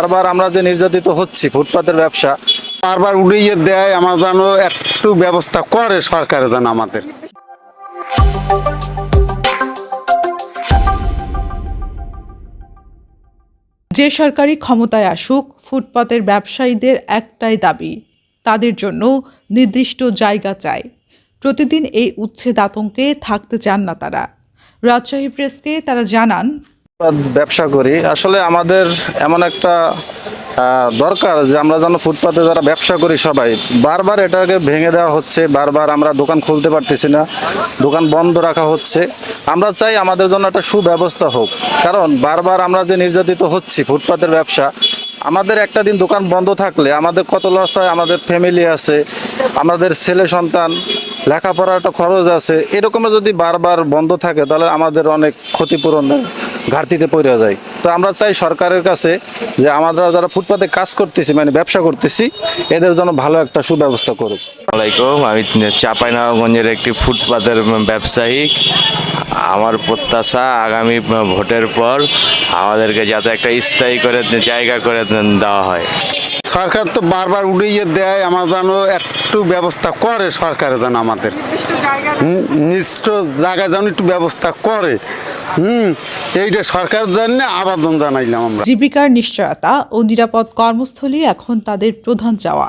বারবার আমরা যে নির্যাতিত হচ্ছি ফুটপাতের ব্যবসা, বারবার উড়িয়ে দেয়, আমার যেন একটু ব্যবস্থা করে সরকার যেন আমাদের। যে সরকারি ক্ষমতায় আসুক, ফুটপাতের ব্যবসায়ীদের একটাই দাবি, তাদের জন্য নির্দিষ্ট জায়গা চাই। প্রতিদিন এই উচ্ছেদ আতঙ্কে থাকতে চান না তারা। রাজশাহী প্রেসকে তারা জানান ব্যবসা করি, আসলে আমাদের এমন একটা দরকার যে আমরা যেন ফুটপাতে যারা ব্যবসা করি সবাই, বারবার এটাকে ভেঙে দেওয়া হচ্ছে, বারবার আমরা দোকান খুলতে পারতেছি না, দোকান বন্ধ রাখা হচ্ছে। আমরা চাই আমাদের জন্য একটা সুব্যবস্থা হোক, কারণ বারবার আমরা যে নির্যাতিত হচ্ছি ফুটপাতের ব্যবসা, আমাদের একটা দিন দোকান বন্ধ থাকলে আমাদের কত লস হয়, আমাদের ফ্যামিলি আছে, আমাদের ছেলে সন্তান, লেখাপড়ার একটা খরচ আছে, এরকম যদি বারবার বন্ধ থাকে তাহলে আমাদের অনেক ক্ষতিপূরণের ঘাটতিতে পড়ে যায়। তো আমরা চাই সরকারের কাছে যে আমরা যারা ফুটপাতে কাজ করতেছি মানে ব্যবসা করতেছি, এদের জন্য ভালো একটা সুব্যবস্থা করুক। আসসালামাইকুম আমি চাপাইনগঞ্জের একটি ফুটপাতের ব্যবসায়ী। আমার প্রত্যাশা আগামী ভোটের পর আমাদেরকে যাতে একটা স্থায়ী করে জায়গা করে দেওয়া হয়। সরকার তো বারবার উড়িয়ে দেয় আমার যেন একটু ব্যবস্থা করে সরকার যেন আমাদের। নির্দিষ্ট জায়গায় যেন একটু ব্যবস্থা করে। হুম এইটা সরকার জন্য আবেদন জানাইলাম আমরা। জীবিকার নিশ্চয়তা ও নিরাপদ কর্মস্থলী এখন তাদের প্রধান চাওয়া।